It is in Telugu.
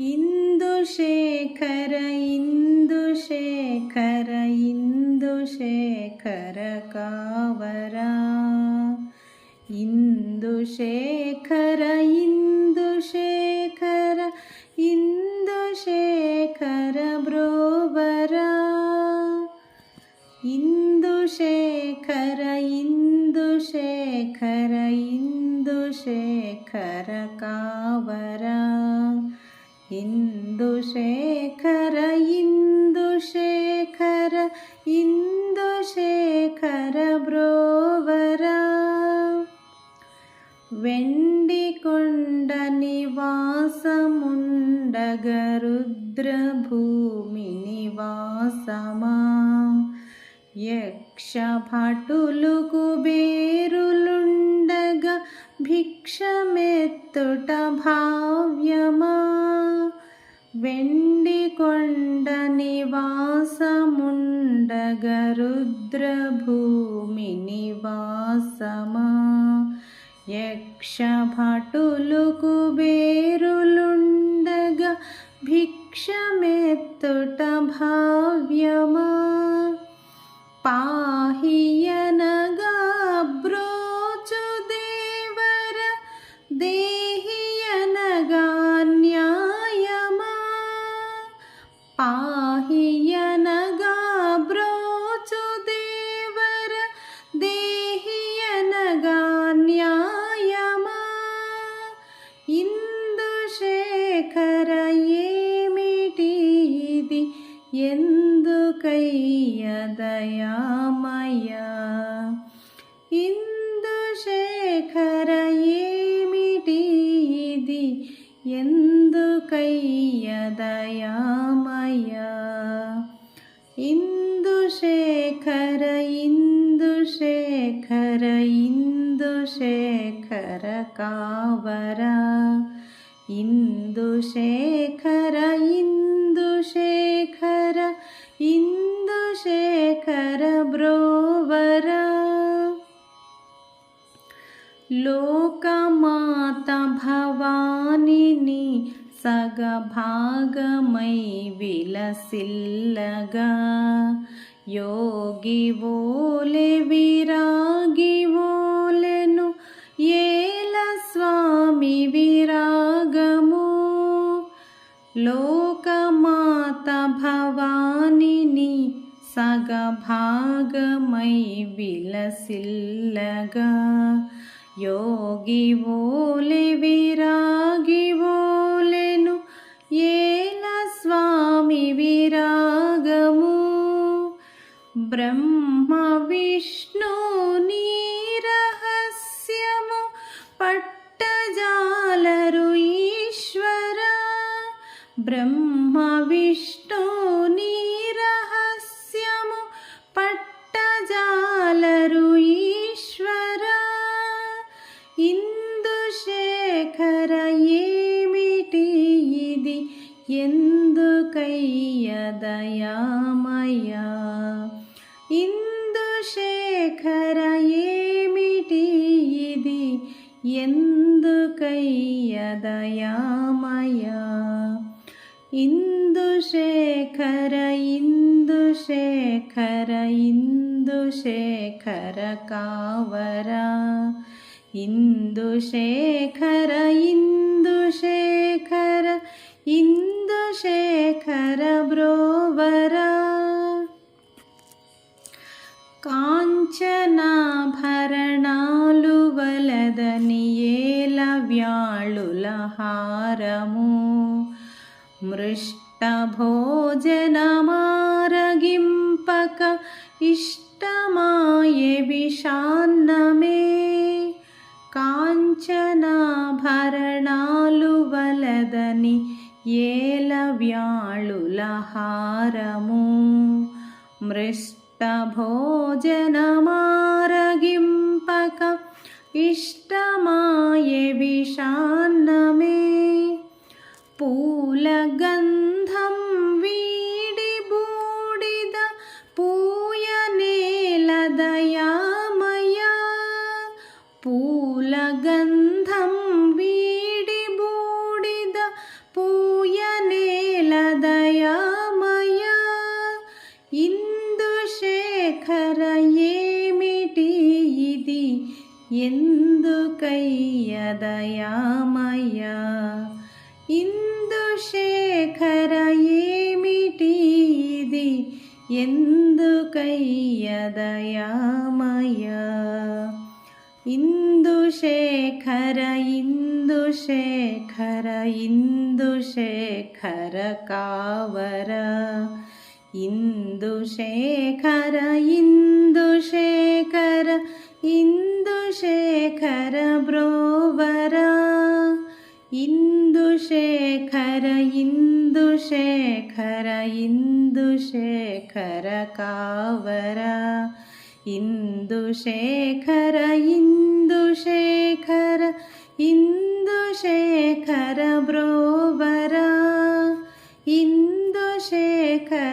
ഇന്ദുശേഖര ഇന്ദുശേഖര ഇന്ദുശേഖര കാവര. ഇന്ദുശേഖര ഇന്ദുശേഖര ഇന്ദുശേഖര ബ്രോവര. ഇന്ദുശേഖര ഇന്ദുശേഖര ഇന്ദുശേഖര കാ ఇందుశేఖర ఇందుశేఖర బ్రోవరా వెండి కొండ నివాసముండగరుద్రభూమి నివాసమా యక్షభటులు కుబేరులుండగా భిక్షమెత్తుట భావ్యమా వెండి కొండ నివాసముండగరుద్రభూమి నివాసమా? యక్షభటులు కుబేరులుండగా భిక్షమెత్తుట భావ్యమా? పా పాహియనగా బ్రోచు దేవర దేహియనగా న్యాయమా? ఇందు శేఖర ఏమిటి ఇది ఎందుకయ్య దయామయ? ఇందు శేఖర ఏమిటి ఇది ఎందుకయ్య దయా कर कावर इन्दु शेखर इन्दु शेखर इन्दु शेखर ब्रोवर लोकमात भवानि सगभागमयी विलसिल्लग यो गिवोले वीरा गिवोलेनु స్వామి విరాగము లోకమాత భవానిని సగభాగమై విలసిల్లగా. యోగి ఓలె విరాగి ఓలెను ఏల స్వామి విరాగము. బ్రహ్మ విష్ణుని బ్రహ్మ విష్ణు నీరహస్యము పట్టజాలరు ఈశ్వర. ఇందుశేఖర ఏమిటి ఇది? ఎందుకయ్య దయామయ? ఇందుశేఖర ఏమిటి ఇది? ఎందుకయ్య దయామయా? इन्दुशेखर इन्दुशेखर इन्दुशेखर कावरा। इन्दुशेखर इन्दुशेखर इन्दुशेखर ब्रोवरा। काञ्चनाभरणालुवलदनियेलव्याळुलहारमु కాంచనాభరణాలు వలదని ఏల వ్యాళుల హారము మృష్ట భోజనమారగింపక ఇష్టమాయే విషాన్నమే పూలగంధం వీడి బూడిద పూయనేల దయామయ. పూలగంధం వీడి బూడిద పూయనేల దయామయ. ఇందు శేఖర ఏమిటి ఇది? ఎందుకయ్య దయా ಎಂದು ಕೈಯ ದಯಾಮಯ ಇಂದು ಶೇಖರ ಇಂದು ಶೇಖರ ಇಂದು ಶೇಖರ ಕಾವರ ಇಂದು ಶೇಖರ ಇಂದು ಶೇಖರಕಾವರ ಇಂದು ಶೇಖರ ಇಂದು ಶೇಖರ ಇಂದು ಶೇಖರ ಬ್ರೋಬರ ಇಂದು ಶೇಖರ